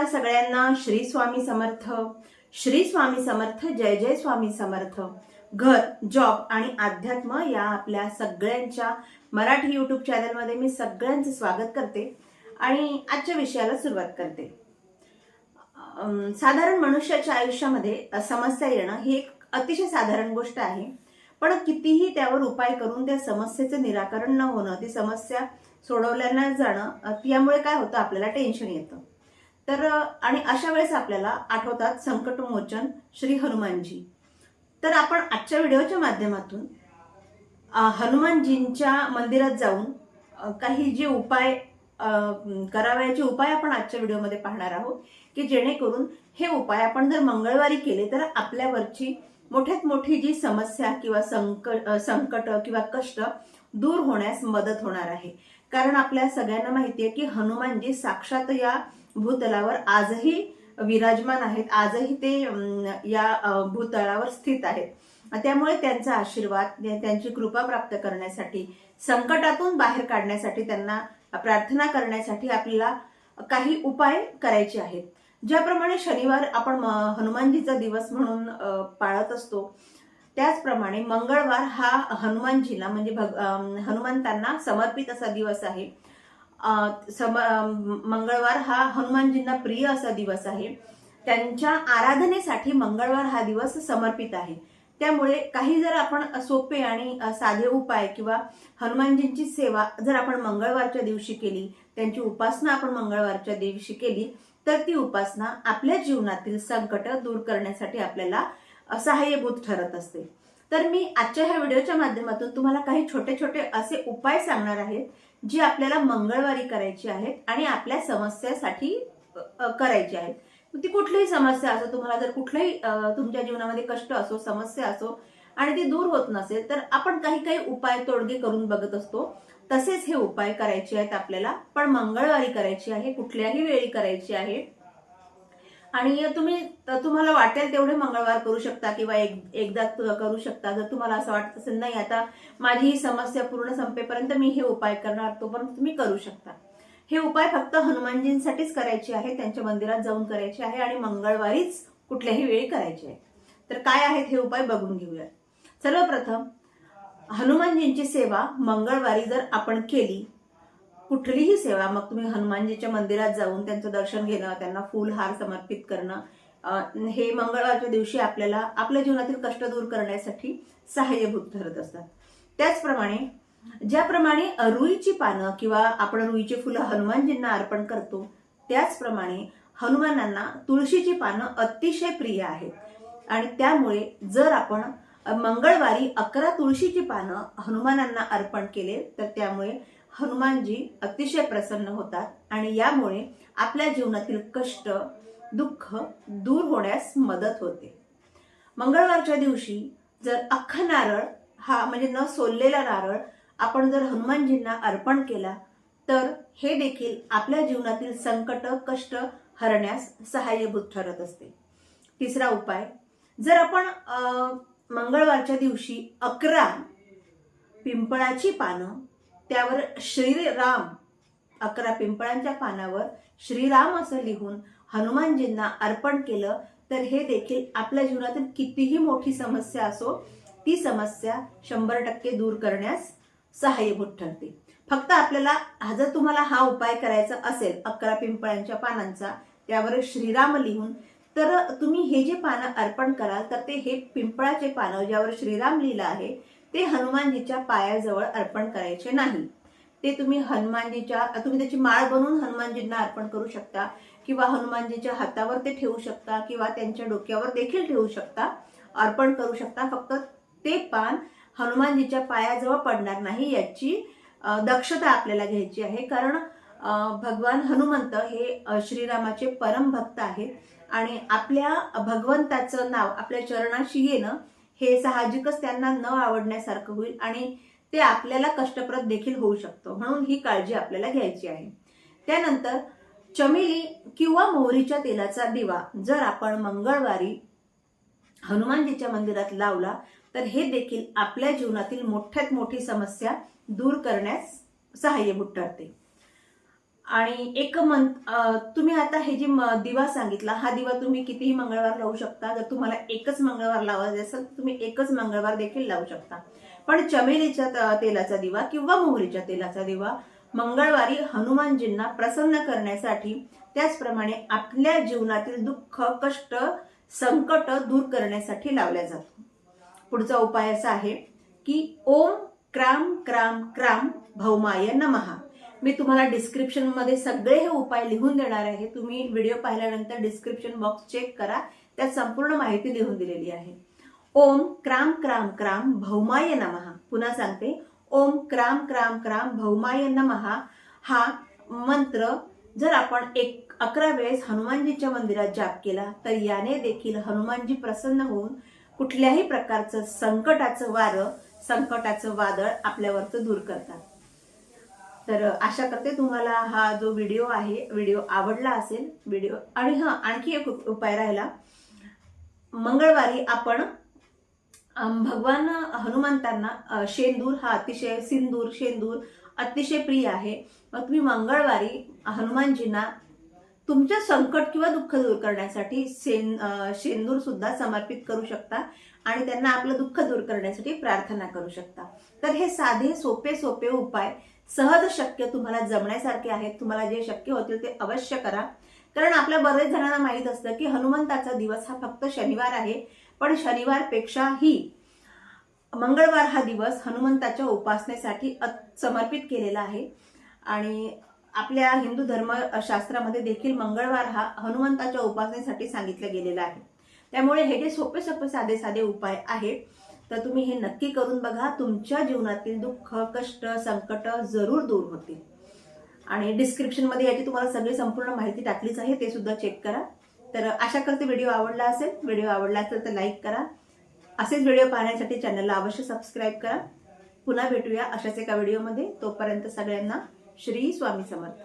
नमस्कार सगळ्यांना. श्री स्वामी समर्थ. श्री स्वामी समर्थ जय जय स्वामी समर्थ. घर जॉब आणि अध्यात्म या आपल्या सगळ्यांच्या मराठी युट्यूब चॅनलमध्ये मी सगळ्यांचं स्वागत करते आणि आजच्या विषयाला सुरुवात करते. साधारण मनुष्याच्या आयुष्यामध्ये समस्या येणं ही एक अतिशय साधारण गोष्ट आहे. पण कितीही त्यावर उपाय करून त्या समस्येचं निराकरण न होणं ती समस्या सोडवल्या न जाणं यामुळे काय होतं? आपल्याला टेन्शन येतं. तर आणि अशा वेळेस आपल्याला आठवतात संकटमोचन श्री हनुमानजी. तर आपण आजच्या व्हिडिओच्या माध्यमातून हनुमानजींच्या मंदिरात जाऊन काही जे उपाय करावयाचे उपाय आपण आजच्या व्हिडिओमध्ये पाहणार आहोत की जेणेकरून हे उपाय आपण जर मंगळवारी केले तर आपल्यावरची मोठ्यात मोठी जी समस्या किंवा संकट संकट किंवा कष्ट दूर होण्यास मदत होणार आहे. कारण आपल्या सगळ्यांना माहिती आहे की हनुमानजी साक्षात या भूतलावर आजही विराजमान आहेत आजही ते या भूतळावर स्थित आहेत. त्यामुळे त्यांचा आशीर्वाद त्यांची कृपा प्राप्त करण्यासाठी संकटातून बाहेर काढण्यासाठी त्यांना प्रार्थना करण्यासाठी आपल्याला काही उपाय करायचे आहेत. ज्याप्रमाणे शनिवार आपण हनुमानजीचा दिवस म्हणून पाळत असतो त्याचप्रमाणे मंगळवार हा हनुमानजीला म्हणजे भग हनुमंतांना समर्पित असा दिवस आहे. सम मंगळवार हा हनुमानजींना प्रिय असा दिवस आहे. त्यांच्या आराधनेसाठी मंगळवार हा दिवस समर्पित आहे. त्यामुळे काही जर आपण सोपे आणि साधे उपाय किंवा हनुमानजींची सेवा जर आपण मंगळवारच्या दिवशी केली त्यांची उपासना आपण मंगळवारच्या दिवशी केली तर ती उपासना आपल्या जीवनातील संकट दूर करण्यासाठी आपल्याला सहाय्यभूत ठरत असते. तर मी आजच्या ह्या व्हिडिओच्या माध्यमातून तुम्हाला काही छोटे छोटे असे उपाय सांगणार आहेत जी आपल्याला मंगळवारी करायची आहेत आणि आपल्या समस्यासाठी करायची आहेत. ती कुठलीही समस्या असो तुम्हाला जर कुठल्याही तुमच्या जीवनामध्ये कष्ट असो समस्या असो आणि ती दूर होत नसेल तर आपण काही काही उपाय तोडगे करून बघत असतो. तसेच हे उपाय करायचे आहेत आपल्याला. पण मंगळवारी करायची आहे कुठल्याही वेळी करायची आहे. आणि तुम्ही तुम्हाला वाटेल तेवढे मंगळवार करू शकता किंवा एक एकदा करू शकता. जर तुम्हाला असं वाटत असेल नाही आता माझी ही समस्या पूर्ण संपेपर्यंत मी हे उपाय करणार तोपर्यंत तुम्ही करू शकता. हे उपाय फक्त हनुमानजींसाठीच करायचे आहे त्यांच्या मंदिरात जाऊन करायचे आहे आणि मंगळवारीच कुठल्याही वेळी करायचे आहे तर काय आहेत हे उपाय बघून घेऊया सर्वप्रथम हनुमानजींची सेवा मंगळवारी जर आपण केली कुठलीही सेवा मग तुम्ही हनुमानजीच्या मंदिरात जाऊन त्यांचं दर्शन घेणं त्यांना फूल हार समर्पित करणं हे मंगळवारच्या दिवशी आपल्याला आपल्या जीवनातील कष्ट दूर करण्यासाठी सहाय्यभूत ठरत असतात. त्याचप्रमाणे ज्याप्रमाणे रुईची पानं किंवा आपण रुईची फुलं हनुमानजींना अर्पण करतो त्याचप्रमाणे हनुमानांना तुळशीची पानं अतिशय प्रिय आहेत. आणि त्यामुळे जर आपण मंगळवारी अकरा तुळशीची पानं हनुमानांना अर्पण केले तर त्यामुळे हनुमानजी अतिशय प्रसन्न होतात आणि यामुळे आपल्या जीवनातील कष्ट दुःख दूर होण्यास मदत होते. मंगळवारच्या दिवशी जर अख्खा नारळ हा म्हणजे न सोललेला नारळ आपण जर हनुमानजींना अर्पण केला तर हे देखील आपल्या जीवनातील संकट कष्ट हरण्यास सहाय्यभूत ठरत असते. तिसरा उपाय जर आपण मंगळवारच्या दिवशी अकरा पिंपळाची पानं त्यावर श्रीराम अकरा पिंपळांच्या पानावर श्रीराम असं लिहून हनुमानजींना अर्पण केलं तर हे देखील आपल्या जीवनातील कितीही मोठी समस्या असो ती समस्या शंभर टक्के दूर करण्यास सहाय्यभूत ठरते. फक्त आपल्याला हा जर तुम्हाला हा उपाय करायचा असेल अकरा पिंपळांच्या पानांचा त्यावर श्रीराम लिहून तर तुम्ही हे जे पानं अर्पण कराल तर ते हे पिंपळाचे पानं ज्यावर श्रीराम लिहिलं आहे ते हनुमानजीच्या पायाजवळ अर्पण करायचे नाही. ते तुम्ही हनुमानजीच्या तुम्ही त्याची माळ बनवून हनुमानजींना अर्पण करू शकता किंवा हनुमानजीच्या हातावर ते ठेवू शकता किंवा त्यांच्या डोक्यावर देखील ठेवू शकता. अर्पण करू शकता. फक्त ते पान हनुमानजीच्या पायाजवळ पडणार नाही याची दक्षता आपल्याला घ्यायची आहे. कारण भगवान हनुमंत हे श्रीरामाचे परम भक्त आहेत. आणि आपल्या भगवंताचं नाव आपल्या चरणाशी येणं हे साहजिकच त्यांना न आवडण्यासारखं होईल आणि ते आपल्याला कष्टप्रद देखील होऊ शकतं. म्हणून ही काळजी आपल्याला घ्यायची आहे. त्यानंतर चमेली किंवा मोहरीच्या तेलाचा दिवा. जर आपण मंगळवारी हनुमानजीच्या मंदिरात लावला तर हे देखील आपल्या जीवनातील मोठ्यात मोठी समस्या दूर करण्यास सहाय्यभूत ठरते. आणि एक मन तुम्ही आता हे जे म- दिवा सांगितला हा दिवा तुम्ही कितीही मंगळवार लावू शकता. जर तुम्हाला एकच मंगळवार लावायचा असेल तर तुम्ही एकच मंगळवार देखील लावू शकता. पण चमेलीच्या तेलाचा दिवा किंवा मोहरीच्या तेलाचा दिवा मंगळवारी हनुमानजींना प्रसन्न करण्यासाठी त्याचप्रमाणे आपल्या जीवनातील दुःख कष्ट संकट दूर करण्यासाठी लावल्या जातो पुढचा उपाय असा आहे की ओम क्राम क्राम क्राम भौमाय नमहा मी तुम्हाला डिस्क्रिप्शनमध्ये सगळे हे उपाय लिहून देणार आहे. तुम्ही व्हिडिओ पाहिल्यानंतर डिस्क्रिप्शन बॉक्स चेक करा. त्यात संपूर्ण माहिती लिहून दिलेली आहे. ओम क्राम क्राम क्राम भौमाय नमहा पुन्हा सांगते. ओम क्राम क्राम क्राम भौमाय नमहा हा मंत्र जर आपण एक अकरा वेळेस हनुमानजीच्या मंदिरात जाप केला तर याने देखील हनुमानजी प्रसन्न होऊन कुठल्याही प्रकारचं संकटाचं वारं संकटाचं वादळ आपल्यावरचं दूर करतात. तर आशा करते तुम्हाला हा जो व्हिडिओ आहे व्हिडिओ आवडला असेल व्हिडिओ आणि हां आणखी एक उप- उपाय राहिला. मंगळवारी आपण भगवान हनुमंतांना शेंदूर हा अतिशय सिंदूर शेंदूर अतिशय प्रिय आहे. मग तुम्ही मंगळवारी हनुमानजींना तुमचं संकट किंवा दुःख दूर करण्यासाठी सेन शेंदूर सुद्धा समर्पित करू शकता आणि त्यांना आपलं दुःख दूर करण्यासाठी प्रार्थना करू शकता. तर हे साधे सोपे सोपे उपाय सहज शक्य तुम्हाला जमण्यासारखे आहेत तुम्हाला जे शक्य होतील ते अवश्य करा. कारण आपल्या बरेच जणांना माहीत असतं की हनुमंताचा दिवस हा फक्त शनिवार आहे पण शनिवारपेक्षाही मंगळवार हा दिवस हनुमंताच्या उपासनेसाठी अत- समर्पित केलेला आहे. आणि आपल्या हिंदू धर्मशास्त्रामध्ये देखील मंगळवार हा हनुमंताच्या उपासनेसाठी सांगितलं गेलेला आहे. त्यामुळे हे जे सोपे सोपे साधे साधे उपाय आहेत तर तुम्ही हे नक्की करून बघा तुमच्या जीवनातील दुःख कष्ट संकट जरूर दूर होतील. आणि डिस्क्रिप्शनमध्ये याची तुम्हाला सगळी संपूर्ण माहिती टाकलीच आहे ते सुद्धा चेक करा. तर आशा करते व्हिडिओ आवडला असेल व्हिडिओ आवडला असेल तर लाईक करा. असेच व्हिडिओ पाहण्यासाठी चॅनलला अवश्य सबस्क्राईब करा. पुन्हा भेटूया अशाच एका व्हिडिओमध्ये तोपर्यंत सगळ्यांना श्री स्वामी समर्थ.